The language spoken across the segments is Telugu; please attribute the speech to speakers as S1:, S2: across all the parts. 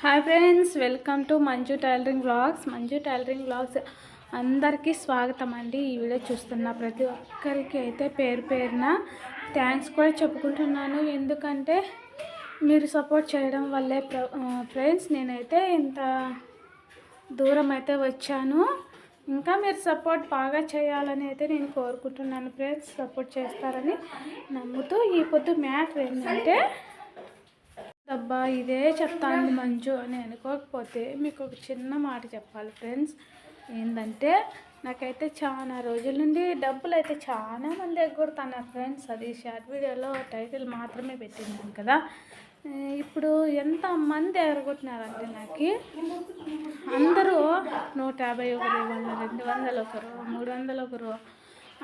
S1: Hi friends welcome to Manju tailoring blogs Manju tailoring blogs అందరికీ స్వాగతం అండి. ఈ వీడియో చూస్తున్న ప్రతి ఒక్కరికి అయితే పేరు పేరున థ్యాంక్స్ కూడా చెప్పుకుంటున్నాను. ఎందుకంటే మీరు సపోర్ట్ చేయడం వల్లే ఫ్రెండ్స్ నేనైతే ఇంత దూరం అయితే వచ్చాను. ఇంకా మీరు సపోర్ట్ బాగా చేయాలని అయితే నేను కోరుకుంటున్నాను ఫ్రెండ్స్. సపోర్ట్ చేస్తారని నమ్ముతూ ఈ పొద్దు మ్యాటర్ ఏంటంటే అబ్బా ఇదే చెప్తాను మంచు అని అనుకోకపోతే మీకు ఒక చిన్న మాట చెప్పాలి ఫ్రెండ్స్. ఏంటంటే నాకైతే చాలా రోజుల నుండి డబ్బులు అయితే చాలా మంది ఎగ్గొడుతున్నారు ఫ్రెండ్స్. అది షార్ట్ వీడియోలో టైటిల్ మాత్రమే పెట్టినాను కదా. ఇప్పుడు ఎంత మంది ఎగరగొట్టినారంటే నాకు అందరూ నూట యాభై ఒకరు వంద రెండు వందలు ఒకరు మూడు వందలు ఒకరు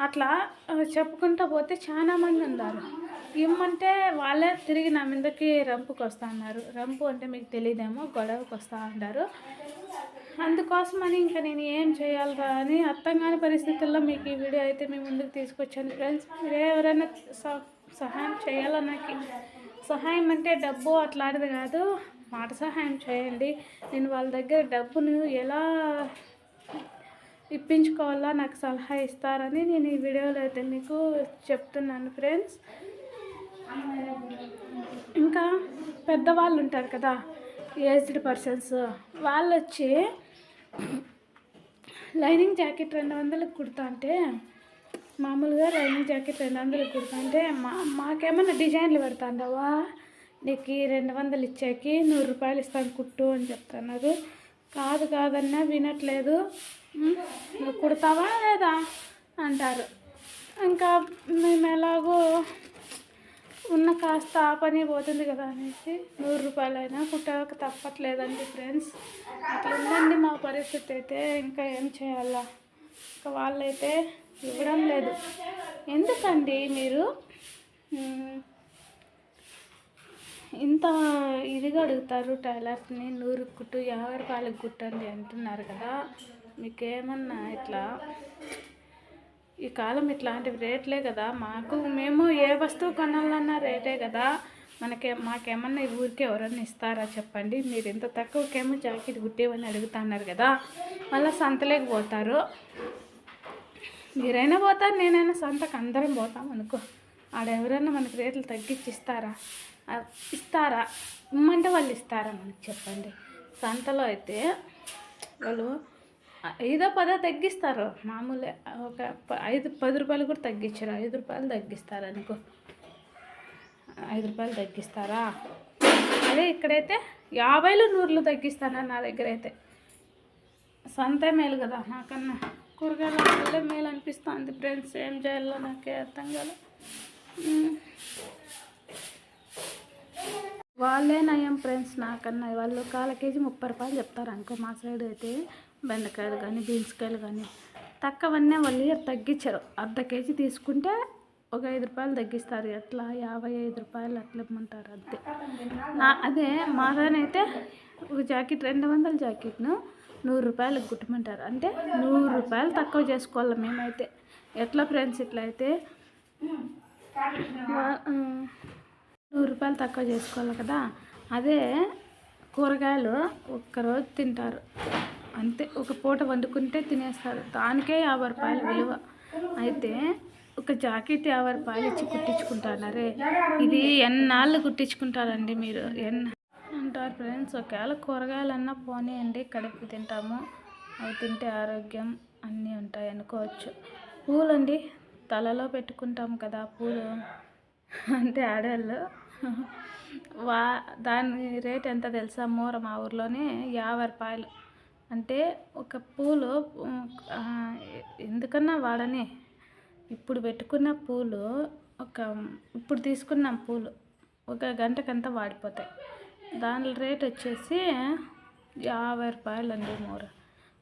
S1: అట్లా చెప్పుకుంటా చెప్పుకుంటూ పోతే చాలా మంది ఉన్నారు. ఇమ్మంటే వాళ్ళే తిరిగి నా మీదకి రంపుకి వస్తా అన్నారు రంపు అంటే మీకు తెలియదేమో గొడవకు వస్తూ ఉంటారు అందుకోసమని ఇంకా నేను ఏం చేయాలరా అని అర్థం కాని పరిస్థితుల్లో మీకు ఈ వీడియో అయితే మీ ముందుకు తీసుకొచ్చాను. ఫ్రెండ్స్ మీరు ఎవరైనా స- సహాయం చేయాలా నాకు? సహాయం అంటే డబ్బు అట్లాంటిది కాదు మాట సహాయం చేయండి. నేను వాళ్ళ దగ్గర డబ్బును ఎలా ఇప్పించుకోవాలా నాకు సలహా ఇస్తారని నేను ఈ వీడియోలో అయితే మీకు చెప్తున్నాను. ఫ్రెండ్స్ ఇంకా పెద్దవాళ్ళు ఉంటారు కదా ఏజ్డ్ పర్సన్స్ వాళ్ళు వచ్చి లైనింగ్ జాకెట్ రెండు వందలకు కుడతా అంటే మామూలుగా లైనింగ్ జాకెట్ రెండు వందలకు కుడతా అంటే మా మాకేమన్నా డిజైన్లు పెడతాండవా? నీకు ఈ రెండు వందలు ఇచ్చాకి నూరు రూపాయలు ఇస్తాను కుట్టు అని చెప్తున్నారు. కాదు కాదన్నా వినట్లేదు. నువ్వు కుడతావా లేదా? అంటారు. ఇంకా మేము ఎలాగో ఉన్న కాస్త ఆ పని పోతుంది కదా అనేసి నూరు రూపాయలైనా కుట్టక తప్పట్లేదండి ఫ్రెండ్స్. అట్లా ఉందండి మా పరిస్థితి అయితే ఇంకా ఏం చేయాలా? ఇంకా వాళ్ళైతే ఇవ్వడం లేదు. ఎందుకండి మీరు? ఇంత ఇదిగా అడుగుతారు టైలర్స్ని నూరు కుట్టు యాభై రూపాయలకు కుట్టండి అంటున్నారు కదా. మీకేమన్నా ఇట్లా ఈ కాలం ఇట్లాంటివి రేట్లే కదా. మాకు మేము ఏ వస్తువు కొనాలన్నా రేటే కదా. మనకే మాకేమన్నా ఈ ఊరికే ఎవరన్నా ఇస్తారా చెప్పండి. మీరు ఇంత తక్కువకేమో జాకెట్ కుట్టేవని అడుగుతున్నారు కదా. మళ్ళీ సంతలేకి పోతారు. మీరైనా పోతారు నేనైనా సంతకు అందరం పోతాం అనుకో. ఆడ ఎవరైనా రేట్లు తగ్గించి ఇస్తారా ఇస్తారా? ఇమ్మంటే వాళ్ళు ఇస్తారా మనకు చెప్పండి. సంతలో అయితే వాళ్ళు ఐదో పదో తగ్గిస్తారు. మామూలే ఒక ప- ఐదు పది రూపాయలు కూడా తగ్గించరు. ఐదు రూపాయలు తగ్గిస్తారు అనుకో. ఐదు రూపాయలు తగ్గిస్తారా? అదే ఇక్కడైతే యాభైలు నూరులు తగ్గిస్తాను నా దగ్గర అయితే సంతే మేలు కదా నాకన్నా. కూరగాయల వల్లే మేలు అనిపిస్తుంది ఫ్రెండ్స్. ఏం చేయాలో నాకే అర్థం కాదు వాళ్ళే నయం ఫ్రెండ్స్ నాకన్నా. వాళ్ళు కాల కేజీ ముప్పై రూపాయలు చెప్తారు అనుకో మా సైడ్ అయితే. బెండకాయలు కానీ బీన్స్కాయలు కానీ. తక్కువన్నీ వాళ్ళు తగ్గించరు తగ్గించారు. అర్ధ కేజీ తీసుకుంటే ఒక ఐదు రూపాయలు తగ్గిస్తారు. ఎట్లా? యాభై ఐదు రూపాయలు అట్లా ఇమ్మంటారు అంతే. నా అదే మాదానైతే ఒక జాకెట్ రెండు వందల జాకెట్ను నూరు రూపాయలకు కుట్టమంటారు. అంటే నూరు రూపాయలు తక్కువ చేసుకోవాలి మేమైతే. ఎట్లా ఫ్రెండ్స్ ఇట్లా అయితే నూరు రూపాయలు తక్కువ చేసుకోవాలి కదా? అదే కూరగాయలు ఒక్కరోజు తింటారు. అంతే ఒక పూట వండుకుంటే తినేస్తారు. దానికే యాభై రూపాయలు విలువ. అయితే ఒక జాకెట్ యాభై రూపాయలు ఇచ్చి కుట్టించుకుంటున్నారే ఇది ఎన్నాళ్ళు కుట్టించుకుంటారండి మీరు? ఎన్న అంటారు ఫ్రెండ్స్ ఒకవేళ కూరగాయలన్నా పోనీయండి కడుపు తింటాము. అవి తింటే ఆరోగ్యం అన్నీ ఉంటాయి అనుకోవచ్చు. పూలండి తలలో పెట్టుకుంటాం కదా పూలు. అంటే ఆడవాళ్ళు వా దాని రేట్ ఎంత తెలుసా మూర మా ఊర్లోనే? యాభై రూపాయలు. అంటే ఒక పూలు ఎందుకన్నా వాడని. ఇప్పుడు పెట్టుకున్న పూలు ఒక ఇప్పుడు తీసుకున్న పూలు ఒక గంటకంతా వాడిపోతాయి. దాని రేట్ వచ్చేసి యాభై రూపాయలు అండి మూర.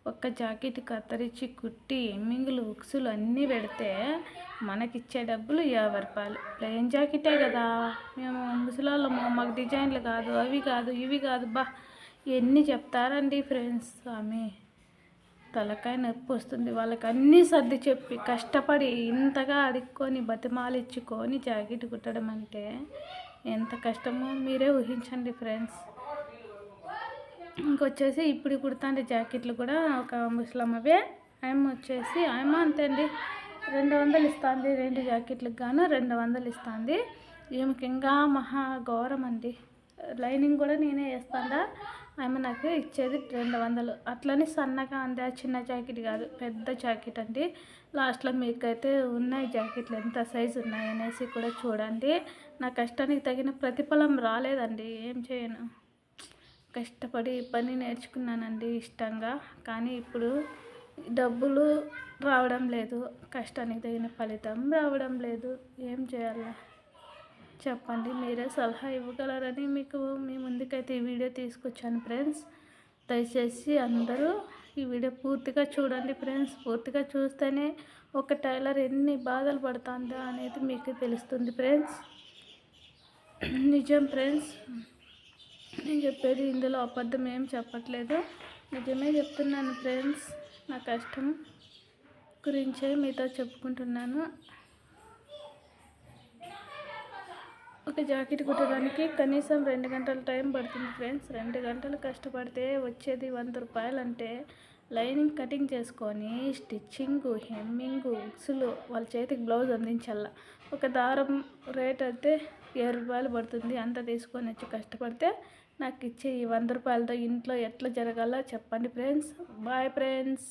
S1: ఒక్క జాకెట్ కత్తిరించి కుట్టి ఎమ్మింగులు ఉక్సులు అన్నీ పెడితే మనకిచ్చే డబ్బులు యాభై రూపాయలు. ప్లెయిన్ జాకెటే కదా. మేము ముసలాళ్ళము మాకు డిజైన్లు కాదు అవి కాదు ఇవి కాదు. బా ఎన్ని చెప్తారండి ఫ్రెండ్స్? స్వామి తలకాయ నొప్పి వస్తుంది. వాళ్ళకి అన్నీ సర్ది చెప్పి కష్టపడి ఇంతగా అడుక్కొని బతిమాలిచ్చుకొని జాకెట్ కుట్టడం అంటే ఎంత కష్టమో మీరే ఊహించండి ఫ్రెండ్స్. ఇంకొచ్చేసి ఇప్పుడు కుడతాండి జాకెట్లు కూడా ఒక ముసలమ్మవే ఆయమ్మ వచ్చేసి ఆయమ్మ అంతే అండి రెండు వందలు ఇస్తుంది రెండు జాకెట్లకు గాను రెండు వందలు ఇస్తుంది. ఈమెకి ఇంకా మహా ఘోరం అండి. లైనింగ్ కూడా నేనే వేస్తాడా. ఆమె నాకు ఇచ్చేది రెండు వందలు. అట్లనే సన్నగా అంది. ఆ చిన్న జాకెట్ కాదు పెద్ద జాకెట్ అండి. లాస్ట్లో మీకైతే ఉన్నాయి జాకెట్లు ఎంత సైజు ఉన్నాయి అనేసి కూడా చూడండి. నా కష్టానికి తగిన ప్రతిఫలం రాలేదండి ఏం చేయను. కష్టపడి పని నేర్చుకున్నానండి ఇష్టంగా. కానీ ఇప్పుడు డబ్బులు రావడం లేదు. కష్టానికి తగిన ఫలితం రావడం లేదు. ఏం చేయాలా? చెప్పండి. మీరే సలహా ఇవ్వగలరని మీకు మీ ముందుకైతే ఈ వీడియో తీసుకొచ్చాను ఫ్రెండ్స్. దయచేసి అందరూ ఈ వీడియో పూర్తిగా చూడండి ఫ్రెండ్స్. పూర్తిగా చూస్తేనే ఒక టైలర్ ఎన్ని బాధలు పడుతుందో అనేది మీకు తెలుస్తుంది ఫ్రెండ్స్. నిజం ఫ్రెండ్స్. నేను చెప్పేది ఇందులో అబద్ధం ఏం చెప్పట్లేదు. నిజమే చెప్తున్నాను ఫ్రెండ్స్ నా కష్టం గురించే మీతో చెప్పుకుంటున్నాను. ఒక జాకెట్ కుట్టడానికి కనీసం రెండు గంటల టైం పడుతుంది ఫ్రెండ్స్. రెండు గంటలు కష్టపడితే వచ్చేది వంద రూపాయలు అంటే లైనింగ్ కటింగ్ చేసుకొని స్టిచ్చింగ్ హెమ్మింగ్ ఉక్సులు వాళ్ళ చేతికి బ్లౌజ్ అందించాల. ఒక దారం రేట్ అయితే ఏడు రూపాయలు పడుతుంది. అంత తీసుకొని వచ్చి కష్టపడితే నాకు ఇచ్చే ఈ వంద రూపాయలతో ఇంట్లో ఎట్లా జరగాలో చెప్పండి ఫ్రెండ్స్. Bye friends.